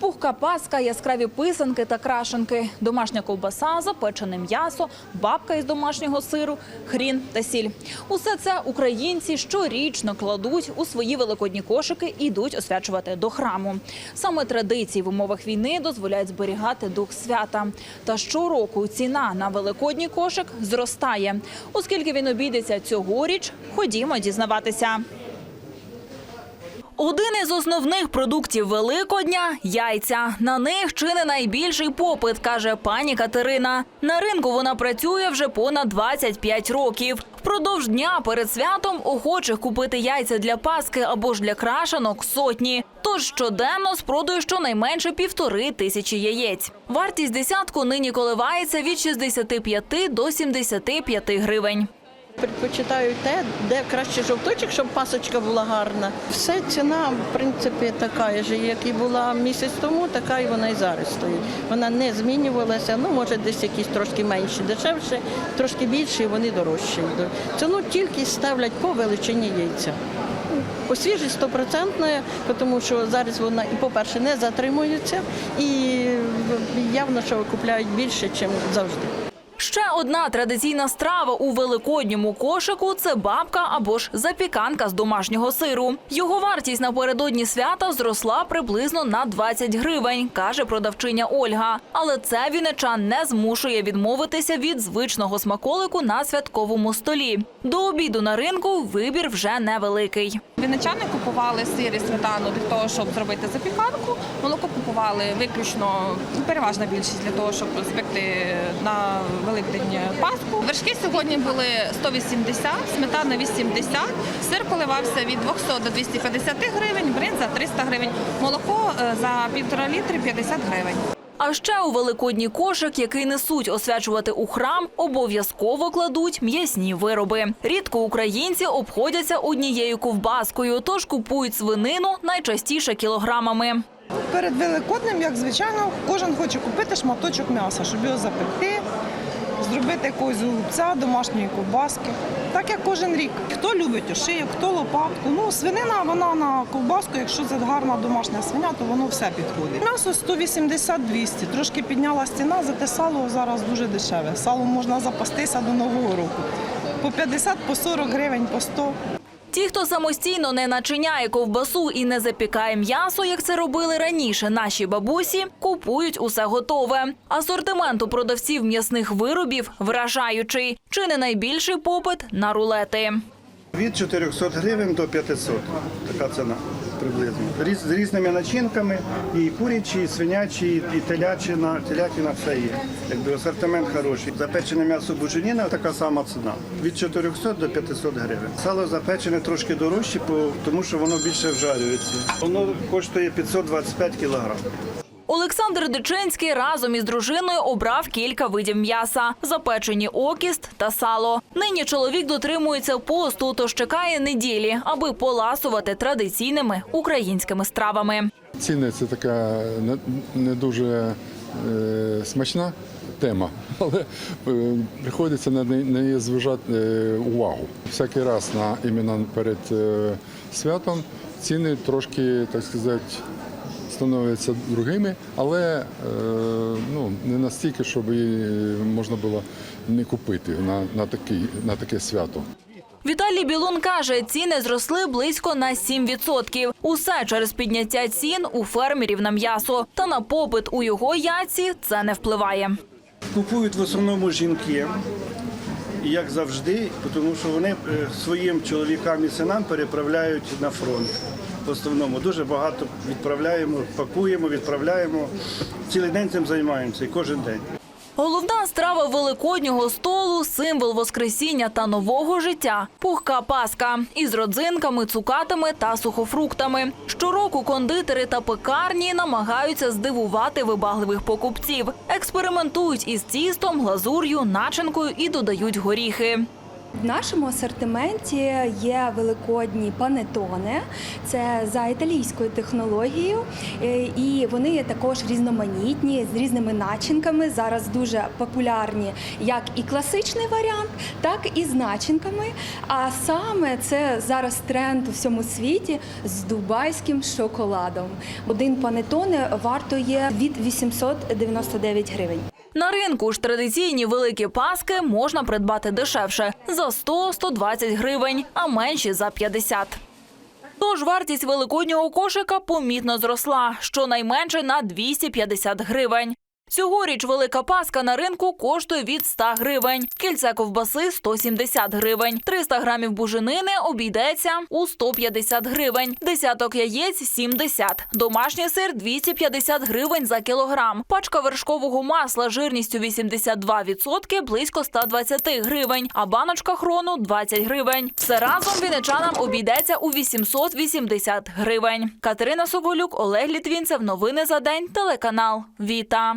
Пухка паска, яскраві писанки та крашенки, домашня ковбаса, запечене м'ясо, бабка із домашнього сиру, хрін та сіль. Усе це українці щорічно кладуть у свої великодні кошики і йдуть освячувати до храму. Саме традиції в умовах війни дозволяють зберігати дух свята. Та щороку ціна на великодній кошик зростає. Оскільки він обійдеться цьогоріч, ходімо дізнаватися. Один із основних продуктів Великодня яйця. На них чи не найбільший попит, каже пані Катерина. На ринку вона працює вже понад 25 років. Впродовж дня перед святом охочих купити яйця для паски або ж для крашенок сотні. Тож щоденно спродує щонайменше півтори тисячі яєць. Вартість десятку нині коливається від 65 до 75 гривень. Предпочитаю те, де краще жовточок, щоб пасочка була гарна. Все ціна, в принципі, така ж, як і була місяць тому, така і вона і зараз стоїть. Вона не змінювалася. Ну, може, десь якісь трошки менші, дешевше, трошки більші, і вони дорожчі йдуть. Ціну тільки ставлять по величині яйця. По свіжість стопроцентна, тому що зараз вона і, по-перше, не затримується, і явно, що купляють більше, ніж завжди. Ще одна традиційна страва у великодньому кошику це бабка або ж запіканка з домашнього сиру. Його вартість напередодні свята зросла приблизно на 20 гривень, каже продавчиня Ольга. Але це віничан не змушує відмовитися від звичного смаколику на святковому столі. До обіду на ринку вибір вже невеликий. Вінничани купували сир і сметану для того, щоб зробити запіканку. Молоко купували виключно ну, переважна більшість для того, щоб спекти на Великдень Пасху. Вершки сьогодні були 180, сметана 80, сир коливався від 200 до 250 гривень, бринза 300 гривень, молоко е, за півтора літри 50 гривень. А ще у великодній кошик, який несуть освячувати у храм, обов'язково кладуть м'ясні вироби. Рідко українці обходяться однією ковбаскою, тож купують свинину найчастіше кілограмами. Перед Великоднем, як звичайно, кожен хоче купити шматочок м'яса, щоб його запекти, зробити якогось голубця, домашньої ковбаски. Так як кожен рік. Хто любить ошийок, хто лопатку. Ну, свинина, вона на ковбаску, якщо це гарна домашня свиня, то воно все підходить. М'ясо 180-200. Трошки підняла стіна, зате сало зараз дуже дешеве. Сало можна запастися до Нового року. По 50, по 40 гривень, по 100. Ті, хто самостійно не начиняє ковбасу і не запікає м'ясо, як це робили раніше наші бабусі, купують усе готове. Асортимент у продавців м'ясних виробів вражаючий. Чи не найбільший попит на рулети. Від 400 гривень до 500. Така ціна приблизно. Різ, з різними начинками, і курячі, і свинячі, і телячина, телятина все є. Якби асортимент хороший. Запечене м'ясо буженіна така сама ціна. Від 400 до 500 гривень. Сало запечене трошки дорожче, тому що воно більше вжарюється. Воно коштує 525 кілограм. Олександр Дичинський разом із дружиною обрав кілька видів м'яса: запечені окіст та сало. Нині чоловік дотримується посту, тож чекає неділі, аби поласувати традиційними українськими стравами. Ціни це така не, дуже е, смачна тема, але е, приходиться на неї- зважати е, увагу. Всякий раз на іменно перед святом ціни трошки, так сказати, становляться другими, але е, ну, не настільки, щоб її можна було не купити на, на, такий, на таке свято. Віталій Білун каже, ціни зросли близько на 7%. Усе через підняття цін у фермерів на м'ясо. Та на попит у його яйці це не впливає. Купують в основному жінки, як завжди, тому що вони е, своїм чоловікам і синам переправляють на фронт. В основному дуже багато відправляємо, пакуємо, відправляємо. Цілий день цим займаємося і кожен день. Головна страва великоднього столу символ воскресіння та нового життя пухка паска із родзинками, цукатами та сухофруктами. Щороку кондитери та пекарні намагаються здивувати вибагливих покупців, експериментують із тістом, глазур'ю, начинкою і додають горіхи. Нашому асортименті є великодні панетони. Це за італійською технологією, е, і вони є також різноманітні з різними начинками. Зараз дуже популярні як і класичний варіант, так і з начинками. А саме це зараз тренд у всьому світі з дубайським шоколадом. Один панетоне вартує від 899 гривень. На ринку ж традиційні великі паски можна придбати дешевше за 100-120 гривень, а менші за 50. Тож вартість великоднього кошика помітно зросла, щонайменше на 250 гривень. Цьогоріч велика паска на ринку коштує від 100 гривень, кільце ковбаси – 170 гривень, 300 грамів буженини обійдеться у 150 гривень, десяток яєць – 70, домашній сир – 250 гривень за кілограм, пачка вершкового масла жирністю 82% – близько 120 гривень, а баночка хрону – 20 гривень. Все разом вінничанам обійдеться у 880 гривень. Катерина Соболюк, Олег Літвінцев. Новини за день. Телеканал Віта.